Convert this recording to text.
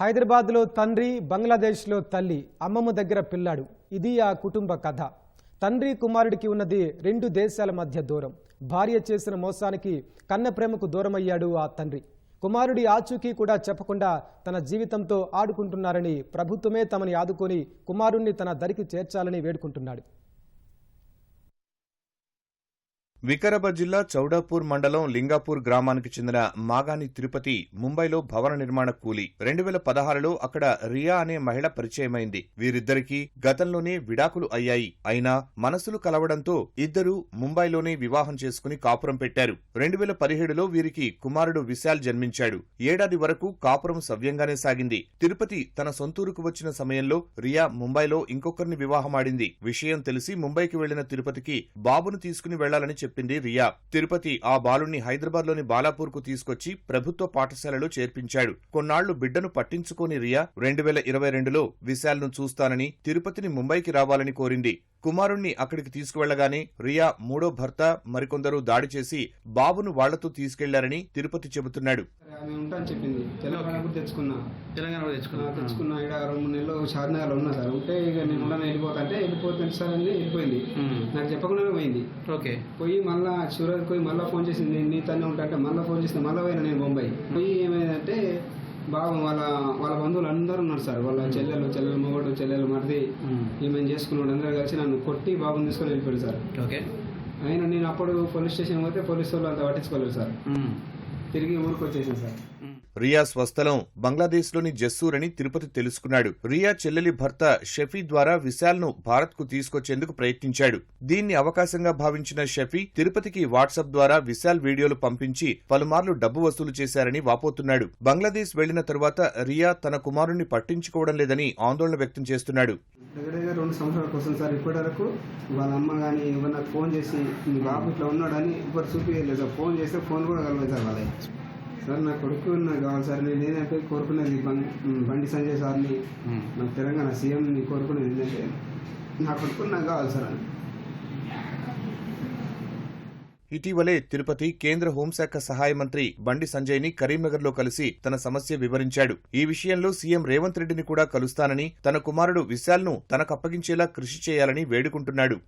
హైదరాబాద్లో తండ్రి బంగ్లాదేశ్లో తల్లి అమ్మమ్మ దగ్గర పిల్లాడు. ఇది ఆ కుటుంబ కథ. తండ్రి కుమారుడికి ఉన్నది రెండు దేశాల మధ్య దూరం. భార్య చేసిన మోసానికి కన్న ప్రేమకు దూరమయ్యాడు ఆ తండ్రి. కుమారుడి ఆచూకీ కూడా చెప్పకుండా తన జీవితంతో ఆడుకుంటున్నారని ప్రభుత్వమే తమని ఆదుకొని కుమారుణ్ణి తన దరికి చేర్చాలని వేడుకుంటున్నాడు. వికారాబాద్ జిల్లా చౌడాపూర్ మండలం లింగాపూర్ గ్రామానికి చెందిన మాగాని తిరుపతి ముంబైలో భవన నిర్మాణ కూలి. రెండు వేల పదహారులో అక్కడ రియా అనే మహిళ పరిచయమైంది. వీరిద్దరికీ గతంలోనే విడాకులు అయ్యాయి. అయినా మనసులు కలవడంతో ఇద్దరూ ముంబైలోనే వివాహం చేసుకుని కాపురం పెట్టారు. రెండు వేల పదిహేడులో వీరికి కుమారుడు విశాల్ జన్మించాడు. ఏడాది వరకు కాపురం సవ్యంగానే సాగింది. తిరుపతి తన సొంతూరుకు వచ్చిన సమయంలో రియా ముంబైలో ఇంకొకరిని వివాహమాడింది విషయం తెలిసి ముంబైకి వెళ్ళిన తిరుపతికి బాబును తీసుకుని వెళ్ళాలని చెప్పింది రియా. తిరుపతి ఆ బాలుణ్ణి హైదరాబాద్లోని బాలాపూర్కు తీసుకొచ్చి ప్రభుత్వ పాఠశాలలో చేర్పించాడు. కొన్నాళ్ళు బిడ్డను పట్టించుకోని రియా రెండు వేల ఇరవై రెండులో విశాల్ను చూస్తానని తిరుపతిని ముంబైకి రావాలని కోరింది. కుమారుణ్ణి అక్కడికి తీసుకువెళ్ళగానే రియా మూడో భర్త మరికొందరు దాడి చేసి బాబును వాళ్ళతో తీసుకెళ్ళారని తిరుపతి చెబుతున్నాడు. ఆమె ఉంటా అని చెప్పింది. తెలంగాణ కూడా తెచ్చుకున్నా. తెలంగాణ కూడా తెచ్చుకున్నా. తెచ్చుకున్నా. ఇక్కడ రెండు మూడు నెలలు షాద్నగర్లో ఉన్నా సార్. ఉంటే ఇక నేను ఉండను వెళ్ళిపోతుంటే వెళ్ళిపోతుంది సార్ అని వెళ్ళిపోయింది. నాకు చెప్పకుండానే పోయింది. ఓకే. పోయి మళ్ళా చివరికి పోయి మళ్ళీ ఫోన్ చేసింది నేను నీతోనే ఉంటా అంటే మళ్ళీ ఫోన్ చేస్తే మళ్ళీ పోయినా నేను బొంబాయి. పోయి ఏమైందంటే బాబు వాళ్ళ వాళ్ళ బంధువులు అందరూ ఉన్నారు సార్. వాళ్ళ చెల్లెలు చెల్లెలు మొగడు చెల్లెలు మరిది ఈమెను చేసుకున్నాడు అందరూ కలిసి నన్ను కొట్టి బాబుని తీసుకొని వెళ్ళిపోయాడు సార్. ఓకే. అయినా నేను అప్పుడు పోలీస్ స్టేషన్ పోతే పోలీసు వాళ్ళు అంత పట్టించుకోలేదు సార్. తిరిగి ఊరికి వచ్చేసాను సార్. రియా స్వస్థలం బంగ్లాదేశ్లోని జస్సూర్ అని తిరుపతి తెలుసుకున్నాడు. రియా చెల్లెలి భర్త షఫీ ద్వారా విశాల్ను భారత్కు తీసుకొచ్చేందుకు ప్రయత్నించాడు. దీన్ని అవకాశంగా భావించిన షఫీ తిరుపతికి వాట్సాప్ ద్వారా విశాల్ వీడియోలు పంపించి పలుమార్లు డబ్బు వసూలు చేశారని వాపోతున్నాడు. బంగ్లాదేశ్ వెళ్ళిన తరువాత రియా తన కుమారుణ్ణి పట్టించుకోవడం లేదని ఆందోళన వ్యక్తం చేస్తున్నాడు. రెండు సంవత్సరాల కోసం సార్ ఇప్పటి వరకు వాళ్ళ అమ్మ కానీ ఏమన్నా ఫోన్ చేసి మీ బాబు ఇట్లా ఉన్నాడని ఇప్పుడు చూపించలేదు ఫోన్ చేస్తే ఫోన్ కూడా కలవలేదు సార్ వాళ్ళే సార్ నా కొడుకు నాకు కావాలి సార్. నేను ఏంటంటే కోరుకునేది బండి సంజయ్ సార్ని నాకు తెలంగాణ సీఎంని కోరుకునేది ఏంటంటే నా కొడుకు నాకు కావాలి సార్ అని. ఇటీవలే తిరుపతి కేంద్ర హోంశాఖ సహాయ మంత్రి బండి సంజయ్ని కరీంనగర్లో కలిసి తన సమస్య వివరించాడు. ఈ విషయంలో సీఎం రేవంత్ రెడ్డిని కూడా కలుస్తానని తన కుమారుడు విశాల్ను తనకప్పగించేలా కృషి చేయాలని వేడుకుంటున్నాడు.